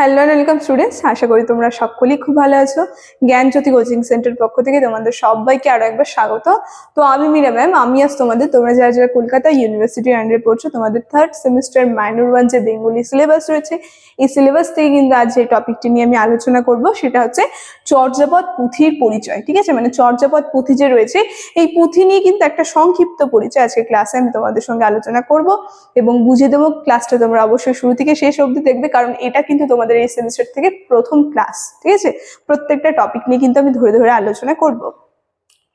Hello and welcome students আশা করি তোমরা সকলেই খুব ভালো আছো। জ্ঞানজ্যোতি কোচিং সেন্টার পক্ষ থেকে তোমাদের সবাইকে আরও একবার স্বাগত। তো আমি মীরা ম্যাম আমি আজ তোমাদের, তোমরা যারা যারা কলকাতা ইউনিভার্সিটির আন্ডারে পড়ছো, তোমাদের থার্ড সেমিস্টার মাইনর ওয়ান যে বেঙ্গলি সিলেবাস রয়েছে, এই সিলেবাস থেকে কিন্তু আজ যে টপিকটি নিয়ে আমি আলোচনা করব, সেটা হচ্ছে চর্যাপদ পুঁথির পরিচয়। ঠিক আছে? মানে চর্যাপদ পুঁথি যে রয়েছে, এই পুঁথি নিয়ে কিন্তু একটা সংক্ষিপ্ত পরিচয় আজকে ক্লাসে আমি তোমাদের সঙ্গে আলোচনা করব এবং বুঝে দেবো ক্লাসটা তোমরা অবশ্যই শুরু থেকে শেষ অবধি দেখবে, কারণ এটা কিন্তু তোমাদের এই সেমিস্টার থেকে প্রথম ক্লাস ঠিক আছে? প্রত্যেকটা টপিক নিয়ে কিন্তু আমি ধরে ধরে আলোচনা করব।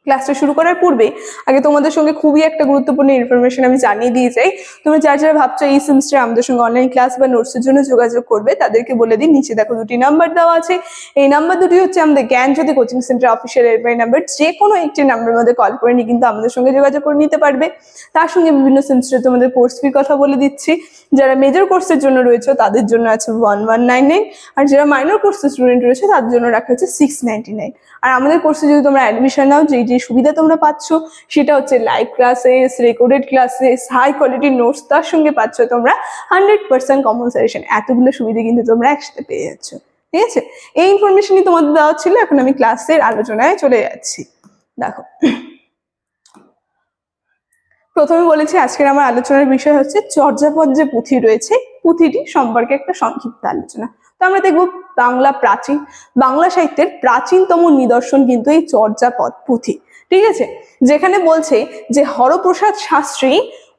ক্লাসটা শুরু করার পূর্বে আগে তোমাদের সঙ্গে খুবই একটা গুরুত্বপূর্ণ ইনফরমেশন আমি জানিয়ে দিয়ে যাই। তোমরা যারা যারা ভাবছ এই সেমিস্টারে আমাদের সঙ্গে অনলাইন ক্লাস বা নোটসের জন্য যোগাযোগ করবে, তাদেরকে বলে দিই, নিচে দেখো দুটি নাম্বার দেওয়া আছে। এই নাম্বার দুটি হচ্ছে আমাদের জ্ঞান যদি coaching centre official helpline number যে কোনো একটি নাম্বারের মধ্যে কল করে নিয়ে কিন্তু আমাদের সঙ্গে যোগাযোগ করে নিতে পারবে। তার সঙ্গে বিভিন্ন সেমিস্টারে তোমাদের কোর্স ফির কথা বলে দিচ্ছি। যারা মেজর কোর্সের জন্য রয়েছে, তাদের জন্য আছে ওয়ান ওয়ান নাইন নাইন আর যারা মাইনর কোর্সের স্টুডেন্ট রয়েছে, তাদের জন্য রাখা হচ্ছে সিক্স নাইনটি নাইন আর আমাদের কোর্সে যদি তোমরা অ্যাডমিশন নাও যে যে সুবিধা তোমরা পাচ্ছ, সেটা হচ্ছে live classes recorded classes high কোয়ালিটির নোটস তার সঙ্গে পাচ্ছ তোমরা হান্ড্রেড পার্সেন্ট কমন এতগুলো সুবিধা কিন্তু তোমরা একসাথে পেয়ে যাচ্ছ। ঠিক আছে? এই ইনফরমেশনই তোমাদের দেওয়া ছিল, এখন আমি ক্লাসের আলোচনায় চলে যাচ্ছি। দেখো। প্রথমে বলেছি, আজকের আমার আলোচনার বিষয় হচ্ছে চর্যাপদ যে পুঁথি রয়েছে, পুঁথিটি সম্পর্কে একটা সংক্ষিপ্ত আলোচনা। তো আমরা দেখব বাংলা প্রাচীন, বাংলা সাহিত্যের প্রাচীনতম নিদর্শন কিন্তু এই চর্যাপদ পুঁথি। ঠিক আছে? যেখানে বলছে যে হরপ্রসাদ শাস্ত্রী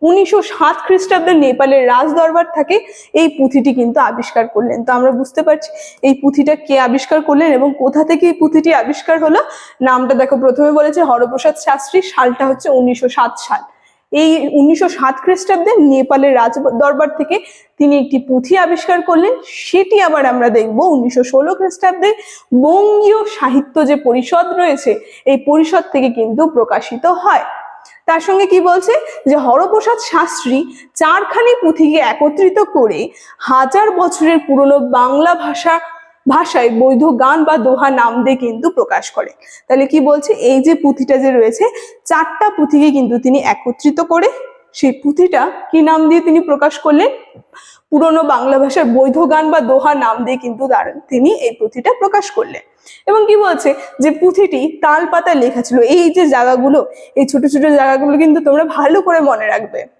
উনিশশো সাত খ্রিস্টাব্দে নেপালের রাজ দরবার থাকে এই পুঁথিটি কিন্তু আবিষ্কার করলেন। তো আমরা বুঝতে পারছি এই পুঁথিটা কে আবিষ্কার করলেন এবং কোথা থেকে এই পুঁথিটি আবিষ্কার হলো? নামটা দেখো, প্রথমে বলেছে হরপ্রসাদ শাস্ত্রী, সালটা হচ্ছে উনিশশো সাত সাল। এই উনিশশো সাত খ্রিস্টাব্দে নেপালের রাজ দরবার থেকে তিনি একটি পুঁথি আবিষ্কার করলেন। সেটি আবার আমরা দেখব উনিশশো ষোলো খ্রিস্টাব্দে। বঙ্গীয় সাহিত্য যে পরিষদ রয়েছে, এই পরিষদ থেকে কিন্তু প্রকাশিত হয়। তার সঙ্গে কি বলছে? যে হরপ্রসাদ শাস্ত্রী চারখানি পুঁথিকে একত্রিত করে হাজার বছরের পুরনো বাংলা ভাষা ভাষায় বৈধ গান বা দোহা নাম দিয়ে কিন্তু প্রকাশ করে। তাহলে কি বলছে? এই যে পুঁথিটা যে রয়েছে, চারটা পুঁথিকে কিন্তু তিনি একত্রিত করে সেই পুঁথিটা কি নাম দিয়ে তিনি প্রকাশ করলেন? পুরনো বাংলা ভাষার বৈধ গান বা দোহা নাম দিয়ে কিন্তু তিনি এই পুঁথিটা প্রকাশ করলেন। এবং কি বলছে? যে পুঁথিটি তাল পাতায় লেখা ছিল। এই যে জায়গাগুলো, এই ছোট ছোট জায়গাগুলো কিন্তু তোমরা ভালো করে মনে রাখবে।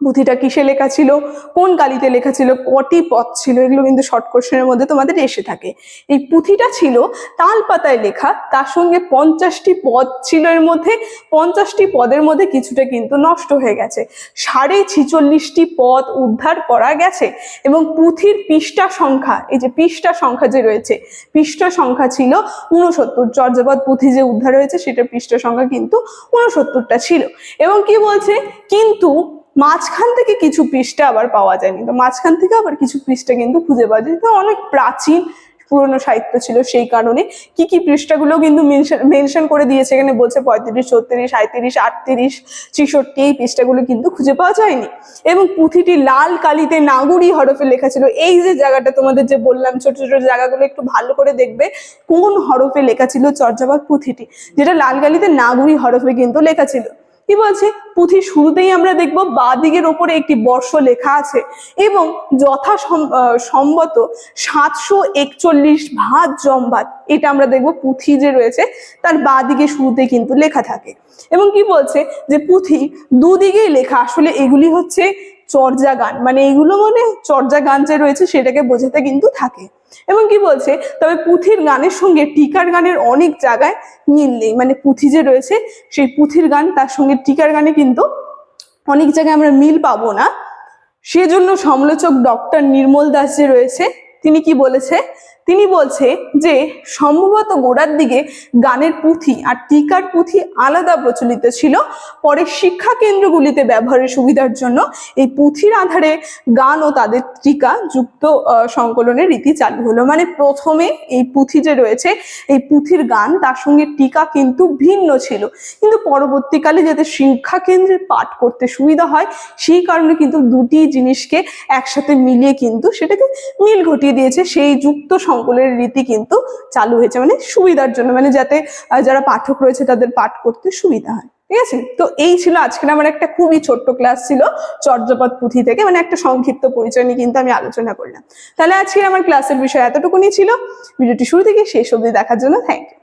পুঁথিটা কিসে লেখা ছিল? কোন কালিতে লেখা ছিল? কটি পথ ছিল? এগুলো কিন্তু শর্ট কোশ্চেনের মধ্যে তোমাদের এসে থাকে। এই পুঁথিটা ছিল তাল পাতায় লেখা, তার সঙ্গে পঞ্চাশটি পদ ছিল এর মধ্যে। পঞ্চাশটি পদের মধ্যে কিছুটা কিন্তু নষ্ট হয়ে গেছে। সাড়ে ছিচল্লিশটি পদ উদ্ধার করা গেছে এবং পুঁথির পৃষ্ঠা সংখ্যা, এই যে পৃষ্ঠা সংখ্যা যে রয়েছে, পৃষ্ঠা সংখ্যা ছিল উনসত্তর চর্যাপদ পুঁথি যে উদ্ধার হয়েছে সেটা পৃষ্ঠা সংখ্যা কিন্তু উনসত্তরটা ছিল। এবং কি বলছে? কিন্তু মাঝখান থেকে কিছু পৃষ্ঠা আবার পাওয়া যায়নি। তো মাঝখান থেকে আবার কিছু পৃষ্ঠা কিন্তু খুঁজে পাওয়া যায়। অনেক প্রাচীন পুরনো সাহিত্য ছিল সেই কারণে। কি কি পৃষ্ঠাগুলো কিন্তু মেনশন করে দিয়েছে এখানে বলছে পঁয়ত্রিশ, ছত্রিশ সাঁত্রিশ আটত্রিশ, ছেষট্টি, এই পৃষ্ঠাগুলো কিন্তু খুঁজে পাওয়া যায়নি। এবং পুঁথিটি লাল কালিতে নাগুরি হরফে লেখা ছিল। এই যে জায়গাটা তোমাদের যে বললাম, ছোট ছোট জায়গাগুলো একটু ভালো করে দেখবে। কোন হরফে লেখা ছিল চর্যাবাদ পুঁথিটি? যেটা লাল কালিতে নাগুরি হরফে কিন্তু লেখা ছিল। কি বলছে? পুঁথির শুরুতেই আমরা দেখব বা দিকের ওপরে একটি বর্ষ লেখা আছে এবং যথা সম- আহ, সম্মত সাতশো একচল্লিশ ভাত জমভাত এটা আমরা দেখব পুঁথি যে রয়েছে তার বা দিকে শুরুতে কিন্তু লেখা থাকে। এবং কি বলছে যে পুঁথি দুদিকেই লেখা আসলে এগুলি হচ্ছে চর্যা গান মানে এগুলো মানে চর্যা গান যে রয়েছে সেটাকে বোঝাতে কিন্তু থাকে। এবং কি বলছে তবে পুঁথির গানের সঙ্গে টিকার গানের অনেক জায়গায় মিল নেই মানে পুঁথি যে রয়েছে সেই পুঁথির গান তার সঙ্গে টিকার গানে কিন্তু অনেক জায়গায় আমরা মিল পাবো না। সেজন্য সমালোচক ডক্টর নির্মল দাস যে রয়েছে, তিনি কি বলেছে? তিনি বলছে যে, সম্ভবত গোড়ার দিকে গানের পুঁথি আর টিকার পুঁথি আলাদা প্রচলিত ছিল। পরে শিক্ষা কেন্দ্রগুলিতে ব্যবহারের সুবিধার জন্য এই পুঁথির আধারে গান ও তাদের টিকা যুক্ত সংকলনের রীতি চালু হলো। মানে প্রথমে এই পুঁথি যে রয়েছে, এই পুঁথির গান তার সঙ্গে টিকা কিন্তু ভিন্ন ছিল। কিন্তু পরবর্তীকালে যাতে শিক্ষা কেন্দ্রে পাঠ করতে সুবিধা হয়, সেই কারণে কিন্তু দুটি জিনিসকে একসাথে মিলিয়ে কিন্তু সেটাকে মিল ঘটিয়ে দিয়েছে। সেই যুক্ত সংকলনের রীতি কিন্তু চালু হয়েছে মানে সুবিধার জন্য মানে যাতে যারা পাঠক রয়েছে তাদের পাঠ করতে সুবিধা হয়, ঠিক আছে? তো এই ছিল আজকের আমার একটা খুবই ছোট্ট ক্লাস ছিল চর্যাপদ পুঁথি থেকে মানে একটা সংক্ষিপ্ত পরিচয় নিয়ে কিন্তু আমি আলোচনা করলাম। তাহলে আজকের আমার ক্লাসের বিষয় এতটুকুনি ছিল। ভিডিওটি শুরু থেকে শেষ অবধি দেখার জন্য থ্যাংক ইউ